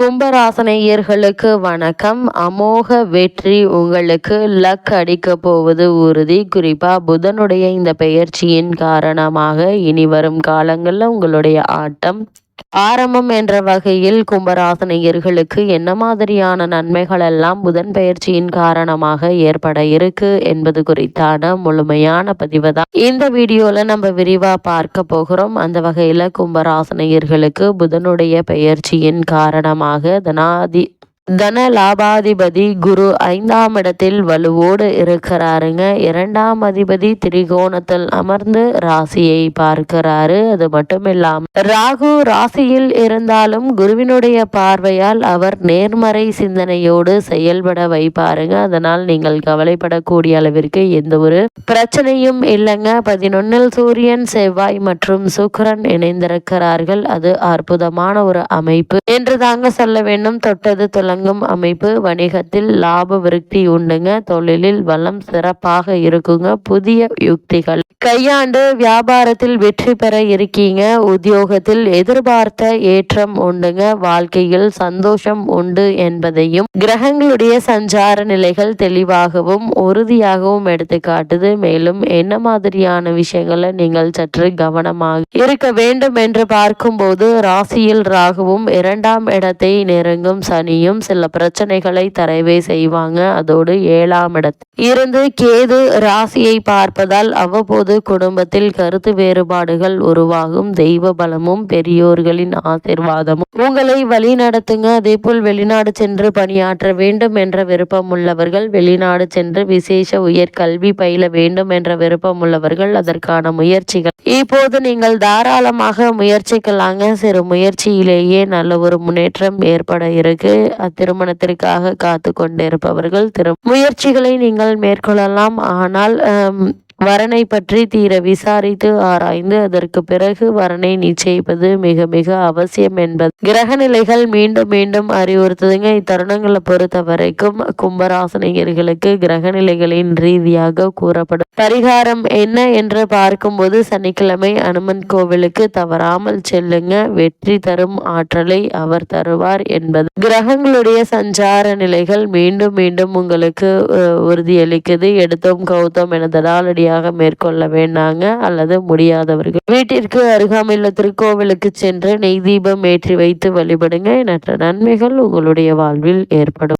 கும்பராசனையர்களுக்கு வணக்கம். அமோக வெற்றி உங்களுக்கு லக் அடிக்க போவது உறுதி. குறிப்பா புதனுடைய இந்த பெயர்ச்சியின் காரணமாக இனி வரும் காலங்களில் உங்களுடைய ஆட்டம் ஆரம்பம் என்ற வகையில் கும்பராசனையர்களுக்கு என்ன மாதிரியான நன்மைகள் எல்லாம் புதன் பயிற்சியின் காரணமாக ஏற்பட இருக்கு என்பது குறித்தான முழுமையான பதிவு தான் இந்த வீடியோல நம்ம விரிவா பார்க்க போகிறோம். அந்த வகையில கும்பராசனையர்களுக்கு புதனுடைய பெயர்ச்சியின் காரணமாக தனாதி தன லாபாதிபதி குரு ஐந்தாம் இடத்தில் வலுவோடு இருக்கிறாருங்க. இரண்டாம் அதிபதி திரிகோணத்தில் அமர்ந்து ராசியை பார்க்கிறாரு. அது மட்டும் இல்லாம ராகு ராசியில் இருந்தாலும் குருவினுடைய பார்வையால் அவர் நேர்மறை சிந்தனையோடு செயல்பட வைப்பாருங்க. அதனால் நீங்கள் கவலைப்படக்கூடிய அளவிற்கு எந்த ஒரு பிரச்சனையும் இல்லைங்க. பதினொன்னில் சூரியன் செவ்வாய் மற்றும் சுக்கரன் இணைந்திருக்கிறார்கள். அது அற்புதமான ஒரு அமைப்பு என்று தாங்க சொல்ல வேண்டும். தொட்டது தொலை வழங்கும் அமைப்பு வணிகத்தில் லாப விருத்தி உண்டுங்க. தொழிலில் வளம் சிறப்பாக இருக்குங்க. புதிய யுக்திகள். கையாண்டு வியாபாரத்தில் வெற்றி பெற இருக்கீங்க. உத்தியோகத்தில் எதிர்பார்த்த ஏற்றம் உண்டுங்க. வாழ்க்கையில் சந்தோஷம் உண்டு என்பதையும் கிரகங்களுடைய சஞ்சார நிலைகள் தெளிவாகவும் உறுதியாகவும் எடுத்து காட்டுது மேலும் என்ன மாதிரியான விஷயங்களை நீங்கள் சற்று கவனமாக இருக்க வேண்டும் என்று பார்க்கும்போது ராசியில் ராகுவும் இரண்டாம் இடத்தை நெருங்கும் சனியும் சில பிரச்சனைகளை தரவே செய்வாங்க. அதோடு ஏழாம் இடத்தில் இருந்து கேது ராசியை பார்ப்பதால் அவ்வப்போது குடும்பத்தில் கருத்து வேறுபாடுகள் உருவாகும். தெய்வ பலமும் பெரியோர்களின் ஆசிர்வாதமும். உங்களை வழி நடத்துங்க. அதே போல் வெளிநாடு சென்று பணியாற்ற வேண்டும் என்ற விருப்பம் உள்ளவர்கள் வெளிநாடு சென்று விசேஷ உயர் கல்வி பயில வேண்டும் என்ற விருப்பம் உள்ளவர்கள் அதற்கான முயற்சிகள். இப்போது நீங்கள் தாராளமாக முயற்சிக்கலாங்க. சிறு முயற்சியிலேயே நல்ல ஒரு முன்னேற்றம் ஏற்பட இருக்கு. அத்திருமணத்திற்காக காத்து கொண்டிருப்பவர்கள் திரு முயற்சிகளை நீங்கள் மேற்கொள்ளலாம். ஆனால் வரனை பற்றி தீர விசாரித்து ஆராய்ந்து அதற்கு பிறகு வரனை நிச்சயிப்பது மிக மிக அவசியம் என்பது. கிரக நிலைகள் மீண்டும் மீண்டும் அறிவுறுத்துதுங்க. இத்தருணங்களை பொறுத்த வரைக்கும் கும்பராசனையர்களுக்கு கிரக நிலைகளின் ரீதியாக கூறப்படும். பரிகாரம் என்ன என்று பார்க்கும்போது சனிக்கிழமை அனுமன் கோவிலுக்கு தவறாமல் செல்லுங்க. வெற்றி தரும் ஆற்றலை அவர் தருவார் என்பது. கிரகங்களுடைய சஞ்சார நிலைகள் மீண்டும் மீண்டும் உங்களுக்கு உறுதியளிக்குது. எடுத்தோம் கௌதம் என தடாலடியாக முறையாக மேற்கொள்ள வேண்டாங்க. அல்லது முடியாதவர்கள் வீட்டிற்கு அருகாமையில் திருக்கோவிலுக்கு சென்று நெய் தீபம் ஏற்றி வைத்து வழிபடுங்க. எண்ணற்ற நன்மைகள் உங்களுடைய வாழ்வில் ஏற்படும்.